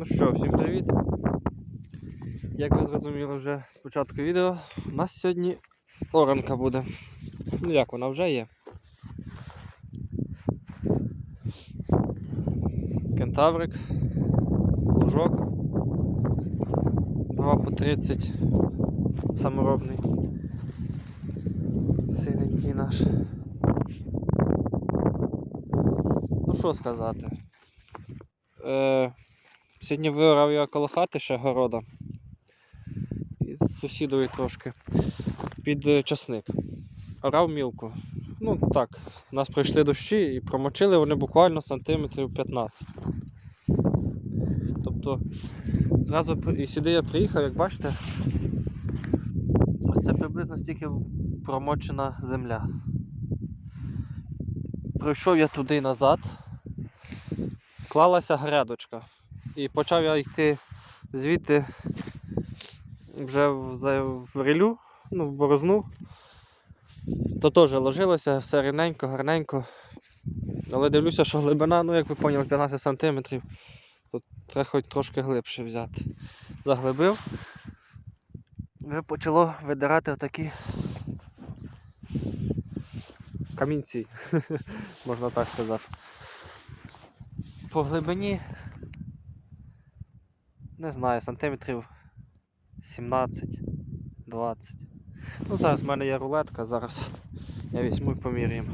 Ну що, всім привіт! Як ви зрозуміли вже з початку відео, у нас сьогодні оранка буде. Ну як вона вже є. Кентаврик, лужок. 2 по 30 саморобний. Синенький наш. Ну що сказати? Е, сьогодні виорав я коло хати ще города. І сусідові трошки під е, часник. Орав мілку. Ну так, у нас пройшли дощі і промочили вони буквально сантиметрів 15. Тобто, зразу і сюди я приїхав, як бачите, ось це приблизно стільки промочена земля. Пройшов я туди назад, клалася грядочка. І почав я йти звідти вже в, рілю, ну, в борозну. То теж ложилося все рівненько, гарненько. Але дивлюся, що глибина, ну як ви поняли, 15 см. Тут треба хоч трошки глибше взяти. Заглибив. І почало видирати отакі камінці, можна так сказати. По глибині, не знаю, сантиметрів 17-20. Ну, зараз в мене є рулетка, зараз я візьму і поміряємо.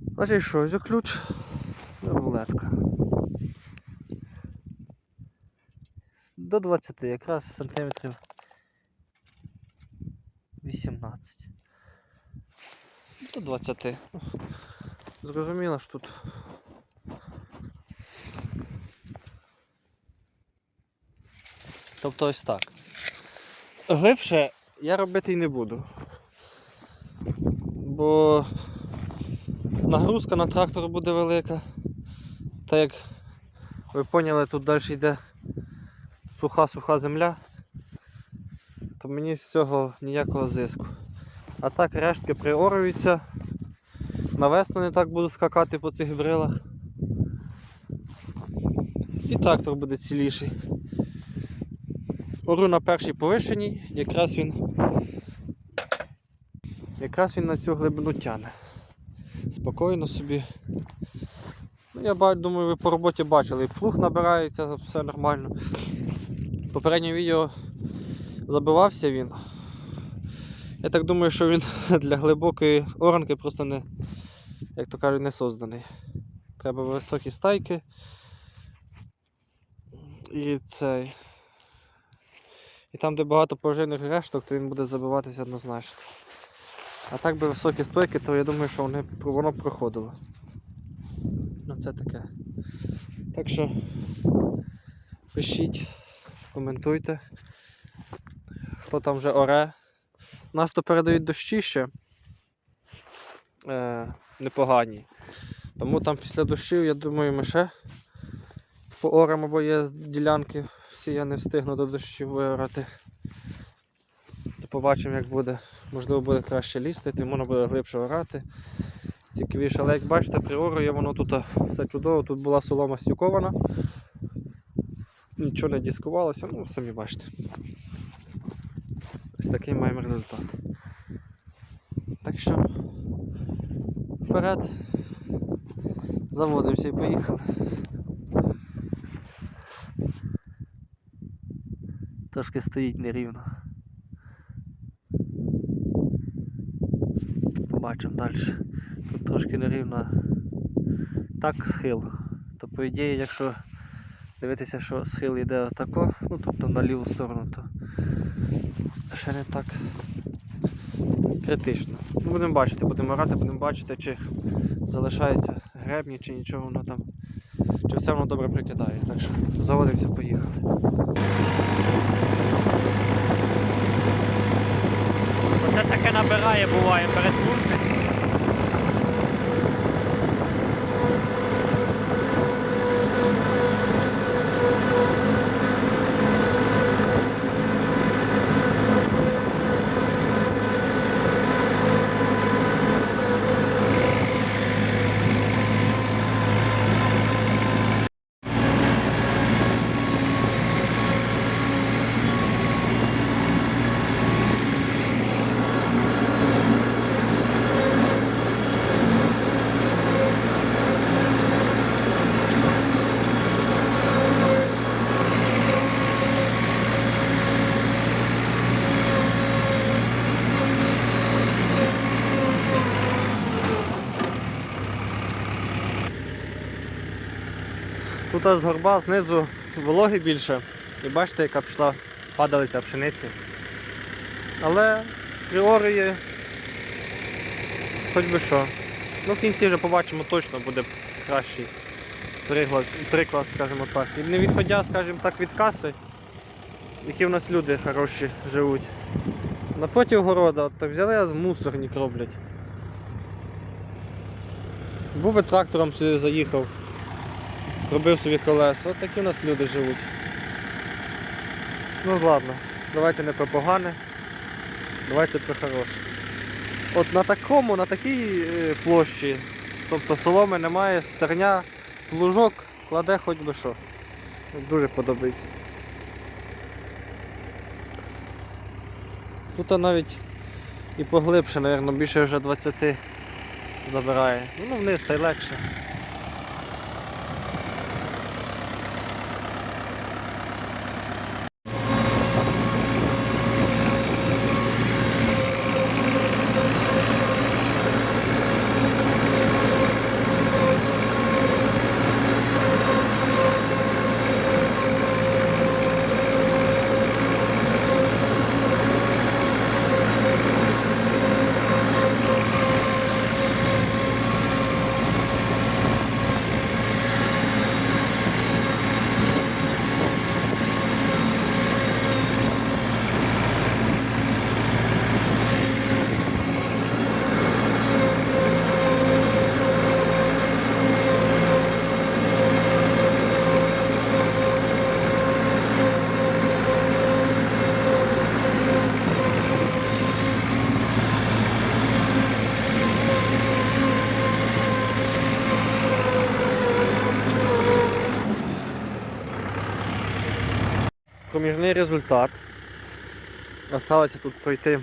Значить що, ось ключ рулетка. До 20, якраз сантиметрів 18. До 20. Ну, Зрозуміло, що тут. Тобто ось так. Глибше я робити і не буду. Бо нагрузка на трактор буде велика. Та як ви поняли, тут далі йде суха-суха земля, то мені з цього ніякого зиску. А так рештки приорюються. На весну не так буду скакати по цих брилах. І трактор буде ціліший. Ору на першій повишеній, якраз він якраз він на цю глибину тяне. Спокійно собі. Ну, я думаю, ви по роботі бачили, плуг набирається, все нормально. Попереднє відео забивався він. Я так думаю, що він для глибокої оранки просто не, як то кажуть, не созданий. Треба високі стайки. І цей. І там, де багато пожежних решток, то він буде забиватися однозначно. А так би високі стойки, то я думаю, що вони, воно проходило. Ну це таке. Так що пишіть, коментуйте. Хто там вже оре. Нас то передають дощі ще е, непогані. Тому там після дощів, я думаю, ми ще пооремо, бо є ділянки, всі я не встигну до дощів виорати. То побачимо, як буде. Можливо, буде краще лізти, то можна буде глибше орати. Цікавіше, але як бачите, приорує воно тут все чудово, тут була солома стюкована. Нічого не дискувалося, ну самі бачите. Ось такий маємо результат. Так що вперед. Заводимося і поїхали. Трошки стоїть нерівно. Побачимо далі. Тут трошки нерівно так схил. То по ідеї, якщо дивитися, що схил йде отако, ну тобто на ліву сторону, то ще не так критично. Ну, будемо бачити, будемо орати, будемо бачити, чи залишається гребні, чи нічого воно там, чи все воно добре прикидає. Так що заводимося, поїхали. Оце таке набирає буває перед службою. Тут з горба знизу вологи більше. І бачите, яка пішла падалиця пшениці. Але пріорії хоч би що. Ну в кінці вже побачимо точно буде кращий приклад, приклад скажімо так. І не відходя, скажімо так, від каси, які в нас люди хороші живуть. Напроти города, так взяли, а мусорник роблять. Був би трактором сюди заїхав, робив собі колеса. От такі в нас люди живуть. Ну ладно, давайте не про погане, давайте про хороше. От на такому, на такій е, площі, тобто соломи немає, стерня, плужок кладе хоч би що. Дуже подобається. Тут навіть і поглибше, мабуть, більше вже 20 забирає. Ну вниз та й легше. Проміжний результат. Осталося тут пройти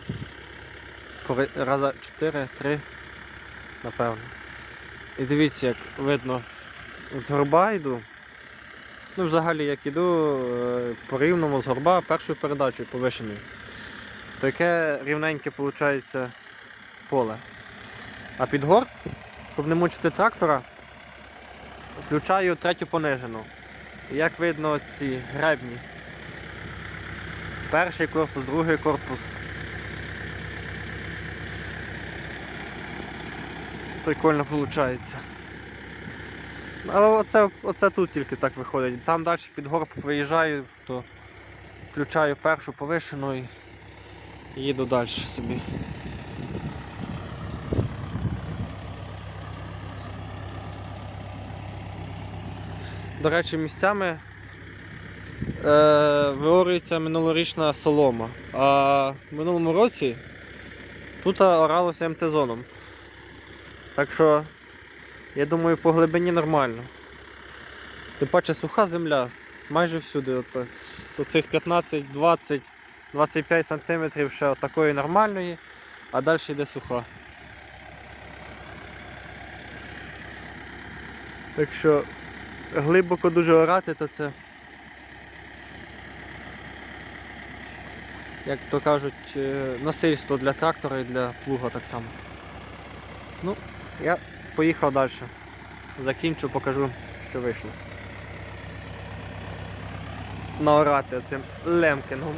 раза 4-3, напевно. І дивіться, як видно, з горба йду. Ну, взагалі, як іду е, по рівному з горба першою передачею повишеною. То яке рівненьке виходить поле. А під горб, щоб не мучити трактора, включаю третю понижену. Як видно ці гребні. Перший корпус, другий корпус. Прикольно виходить. Але оце, оце тут тільки так виходить. Там далі під горб виїжджаю, то включаю першу повишену і їду далі собі. До речі, місцями виорюється минулорічна солома. А в минулому році тут оралося МТ-зоном. Так що, я думаю, по глибині нормально. Тим паче суха земля, майже всюди. От, оцих 15, 20, 25 сантиметрів ще такої нормальної, а далі йде суха. Так що глибоко дуже орати, то це. Як то кажуть, е, насильство для трактора і для плуга так само. Ну, я поїхав далі. Закінчу, покажу, що вийшло. Наорати цим лемкінгом.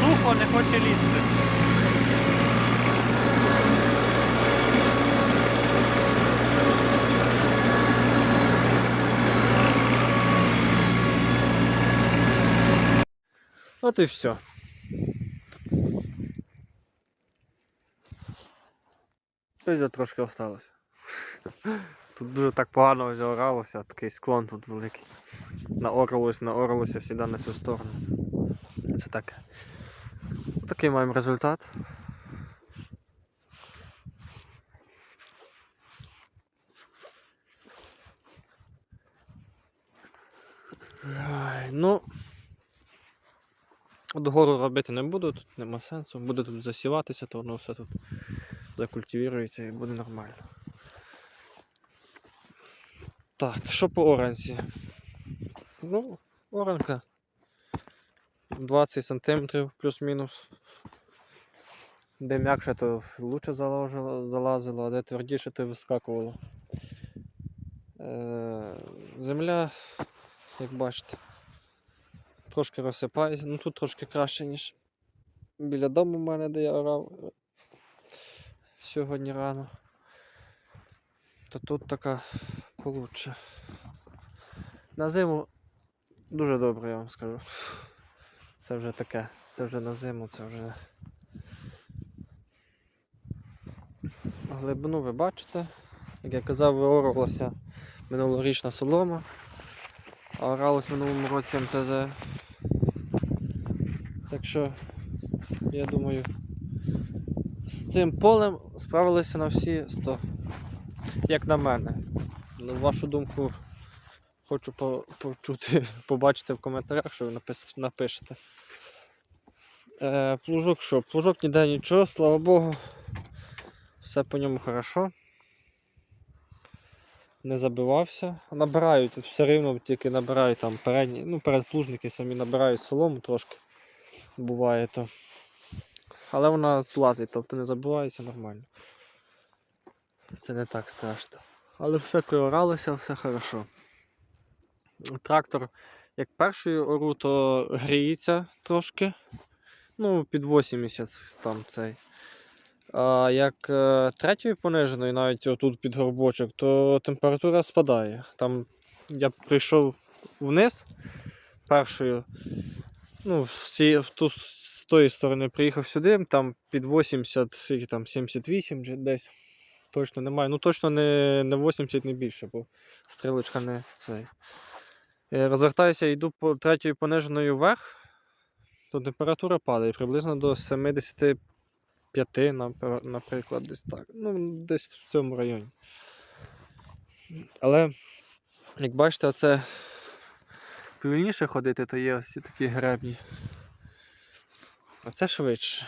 Сухо не хоче лізти. От і все. Тут трошки осталось. Тут дуже так погано заоралося, такий склон тут великий. Наоралось, наоралося завжди на цю сторону. Це таке. Такий маємо результат. Ну, догору робити не буду, тут нема сенсу. Буде тут засіватися, то воно все тут закультивірується і буде нормально. Так, що по оранці? Ну, оранка 20 см плюс-мінус. Де м'якше, то лучше залазило, а де твердіше, то вискакувало. Е, земля, як бачите, трошки розсипається. Ну тут трошки краще, ніж біля дому в мене, де я орав е, сьогодні рано. То тут така получше. На зиму дуже добре, я вам скажу. Це вже таке, це вже на зиму, це вже. Глибину ви бачите. Як я казав, виорувалася минулорічна солома, а оралось в минулому році МТЗ. Так що, я думаю, з цим полем справилися на всі 100. Як на мене. На вашу думку хочу по- почути, побачити в коментарях, що ви напишете. Е, плужок що? Плужок ніде нічого, слава Богу. Все по ньому хорошо. Не забивався. Набирають все рівно, тільки набирають там передні, ну передплужники самі набирають солому трошки. Буває то. Але вона злазить, тобто не забивається нормально. Це не так страшно. Але все приоралося, все хорошо. Трактор, як першою ору, то гріється трошки. Ну, під 80 там цей. А як е, третьою пониженою, навіть отут під горбочок, то температура спадає. Там я прийшов вниз першою, ну, всі, в ту, з тої сторони приїхав сюди, там під 80, скільки там 78 чи десь. Точно немає. Ну точно не, не 80, не більше, бо стрілочка не цей. Е, Розвертаюся, йду по третьою пониженою вверх, то температура падає приблизно до 75, наприклад, десь так. Ну, десь в цьому районі. Але, як бачите, оце повільніше ходити, то є ось ці такі гребні. А це швидше.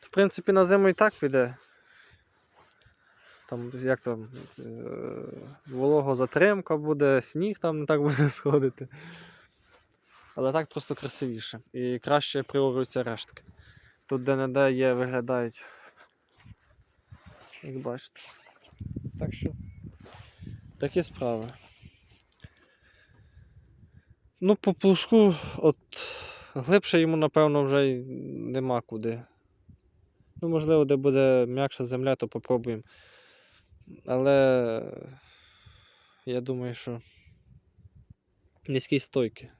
В принципі, на зиму і так піде. Там, як там, е, вологозатримка буде, сніг там не так буде сходити. Але так просто красивіше. І краще приорюються рештки. Тут де-не-де є, виглядають. Як бачите. Так що такі справи. Ну, по плужку, от глибше йому, напевно, вже й нема куди. Ну, можливо, де буде м'якша земля, то попробуємо. Але я думаю, що низькі стойки.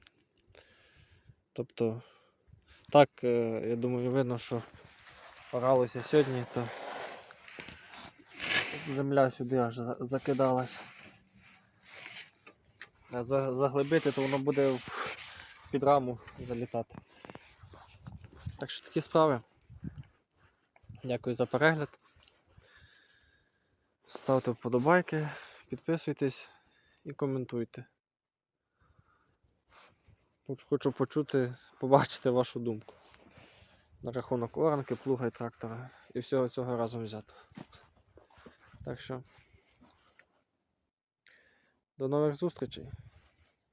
Тобто, так, е, я думаю, видно, що оралося сьогодні, то земля сюди аж за- закидалась. А заглибити, то воно буде під раму залітати. Так що такі справи. Дякую за перегляд. Ставте вподобайки, підписуйтесь і коментуйте. Хочу почути, побачити вашу думку на рахунок оранки, плуга і трактора і всього цього разом взято. Так що до нових зустрічей.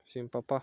Всім па-па.